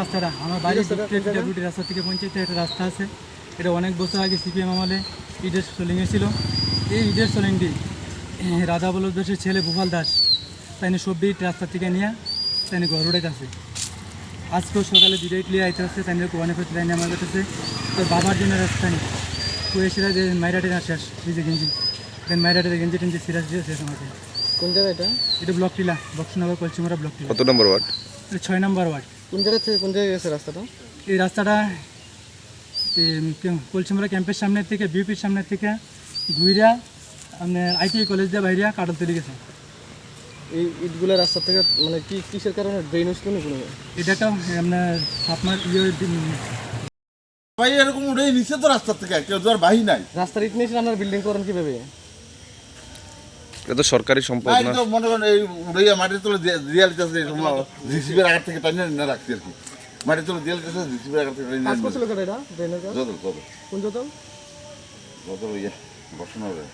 রাস্তাটা আমার জায়গায়? রাস্তা থেকে পঞ্চায়েতে একটা রাস্তা আছে। এটা অনেক বছর আগে সিপিএম আমলে ইডের সোলিংয়ে ছিল। এই ইডের সোলিংটি রাধা বলদ দাসের ছেলে ভূপাল দাস তাই সবজি রাস্তা থেকে নিয়ে তাই ঘর আছে আজকেও সকালে দুটো ইডলি আইতে আসছে তাই কোয়ানে করতে তাই আমার কাছে। তোর বাবার জন্য রাস্তা নেই কুয়েছিরা যে মাইরাটে না শেষ ভিজে গেঞ্জি। দেন মাইরাটে গেঞ্জি টেঞ্জি সিরাজ দিয়ে শেষ আমাকে। কোন জায়গা এটা? এটা ব্লক টিলা বক্সনগর কলচিমরা ব্লক টিলা। কত নম্বর ওয়ার্ড? এটা ছয় নম্বর ওয়ার্ড। কোন জায়গা থেকে কোন জায়গায় গেছে রাস্তাটা? এই রাস্তাটা কলসিমরা ক্যাম্পের সামনের থেকে বিউপির সামনের থেকে ঘুইরা আপনার আইটিআই কলেজ দিয়ে বাইরিয়া কাটল তৈরি গেছে। এই ইটগুলো রাস্তা থেকে মানে কি কিসের কারণে ড্রেন হচ্ছিল না কোনো? এটা একটা আপনার আপনার ইয়ে ভাই এরকম উঠে নিচে তো রাস্তা থেকে কেউ তো আর বাহি নাই। রাস্তার ইট নিয়েছিল আপনার বিল্ডিং করেন কীভাবে? এটা তো সরকারি সম্পদ না তো মনে করেন এই উড়াইয়া মাটির তলে দিয়ে দিতেছে জিসিবির আগের থেকে টানিয়ে না রাখছি আর কি। মাটির তলে দিয়ে দিতেছে জিসিবির আগার থেকে টানিয়ে না রাখছি। কেন যত কোন যত ইয়ে বসানো হবে।